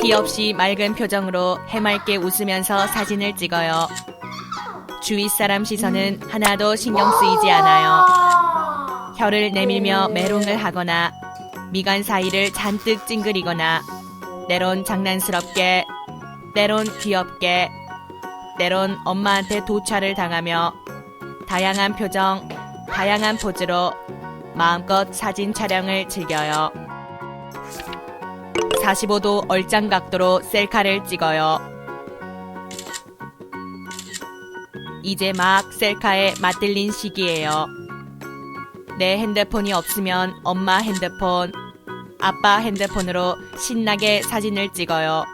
티 없이 맑은 표정으로 해맑게 웃으면서 사진을 찍어요. 주위 사람 시선은 하나도 신경 쓰이지 않아요. 혀를 내밀며 메롱을 하거나 미간 사이를 잔뜩 찡그리거나 때론 장난스럽게 때론 귀엽게 때론 엄마한테 도차를 당하며 다양한 표정, 다양한 포즈로 마음껏 사진 촬영을 즐겨요. 45도 얼짱 각도로 셀카를 찍어요. 이제 막 셀카에 맞들린 시기예요. 내 핸드폰이 없으면 엄마 핸드폰, 아빠 핸드폰으로 신나게 사진을 찍어요.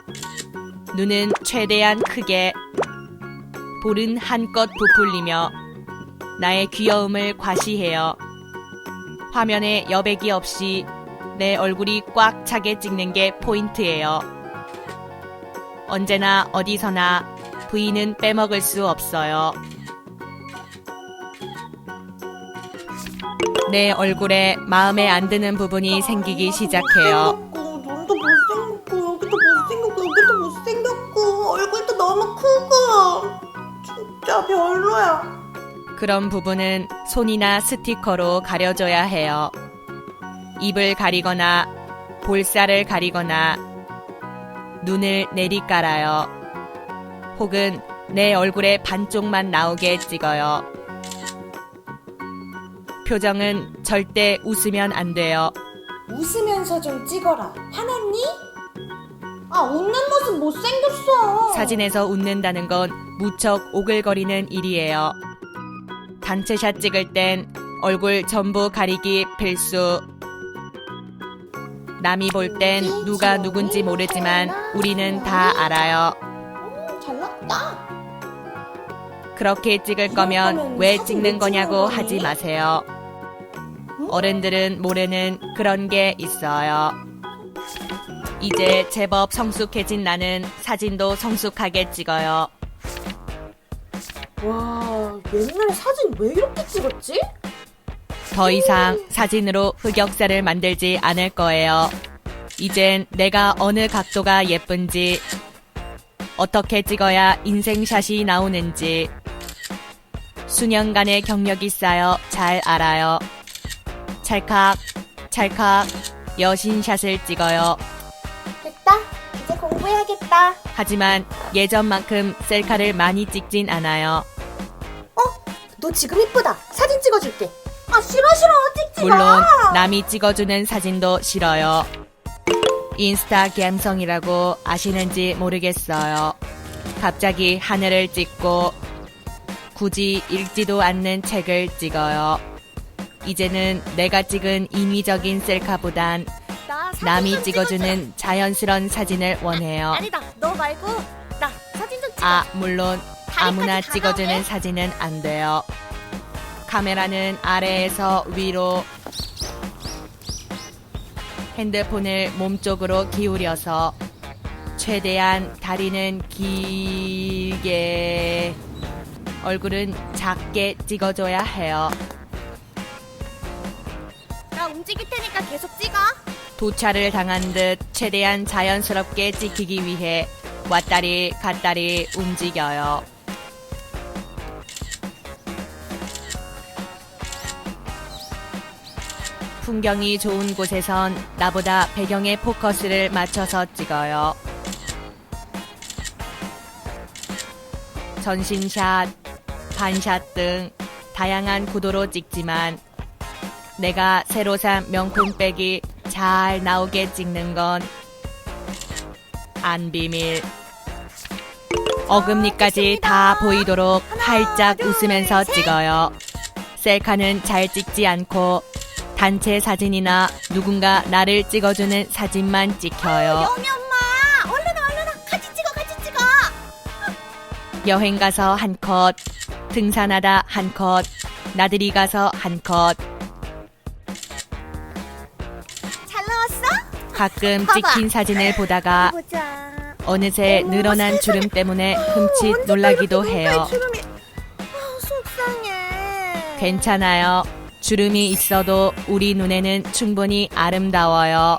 눈은 최대한 크게, 볼은 한껏 부풀리며 나의 귀여움을 과시해요. 화면에 여백이 없이 내 얼굴이 꽉 차게 찍는 게 포인트예요. 언제나 어디서나 부인은 빼먹을 수 없어요. 내 얼굴에 마음에 안 드는 부분이 생기기 시작해요. 못생겼고, 눈도 못생겼고 여기도 못생겼고 여기도 못생겼고 얼굴도 너무 크고 진짜 별로야. 그런 부분은 손이나 스티커로 가려줘야 해요. 입을 가리거나 볼살을 가리거나 눈을 내리깔아요. 혹은 내 얼굴의 반쪽만 나오게 찍어요. 표정은 절대 웃으면 안 돼요. 웃으면서 좀 찍어라. 화났니? 아 웃는 모습 못생겼어. 사진에서 웃는다는 건 무척 오글거리는 일이에요. 단체샷 찍을 땐 얼굴 전부 가리기 필수. 남이 볼 땐 누가 누군지 모르지만 우리는 다 알아요. 음, 잘났다. 그렇게 찍을 거면 왜 찍는 거냐고 하지 마세요. 어른들은 모르는 그런 게 있어요. 이제 제법 성숙해진 나는 사진도 성숙하게 찍어요. 와 옛날 사진 왜 이렇게 찍었지? 더 이상 사진으로 흑역사를 만들지 않을 거예요. 이젠 내가 어느 각도가 예쁜지, 어떻게 찍어야 인생샷이 나오는지, 수년간의 경력이 쌓여 잘 알아요. 찰칵, 찰칵, 여신샷을 찍어요. 됐다. 이제 공부해야겠다. 하지만 예전만큼 셀카를 많이 찍진 않아요. 너 지금 이쁘다. 사진 찍어줄게. 아 싫어 싫어 찍지 물론 마. 남이 찍어주는 사진도 싫어요. 인스타 감성이라고 아시는지 모르겠어요. 갑자기 하늘을 찍고 굳이 읽지도 않는 책을 찍어요. 이제는 내가 찍은 인위적인 셀카보단 나 사진 남이 좀 찍어주는 자연스러운 사진을 원해요. 아니다. 너 말고 나 사진 좀 찍어. 아, 물론 아무나 다리까지 다 찍어주는 나오게? 사진은 안 돼요. 카메라는 아래에서 위로 핸드폰을 몸쪽으로 기울여서 최대한 다리는 길게 얼굴은 작게 찍어줘야 해요. 나 움직일 테니까 계속 찍어. 도차를 당한 듯 최대한 자연스럽게 찍히기 위해 왔다리 갔다리 움직여요. 풍경이 좋은 곳에선 나보다 배경에 포커스를 맞춰서 찍어요. 전신샷, 반샷 등 다양한 구도로 찍지만 내가 새로 산 명품백이 잘 나오게 찍는 건 안 비밀. 어금니까지 다 보이도록 활짝 웃으면서 찍어요. 셀카는 잘 찍지 않고 단체 사진이나 누군가 나를 찍어주는 사진만 찍혀요. 영희 엄마, 얼른 얼른 같이 찍어, 같이 찍어. 여행 가서 한 컷, 등산하다 한 컷, 나들이 가서 한 컷, 잘 나왔어? 가끔 봐봐. 찍힌 사진을 보다가 보자. 어느새 어머, 늘어난 세상에. 주름 때문에 언제 흠칫 또 놀라기도 이렇게 해요. 눈가에 주름이... 아, 속상해. 괜찮아요. 주름이 있어도 우리 눈에는 충분히 아름다워요.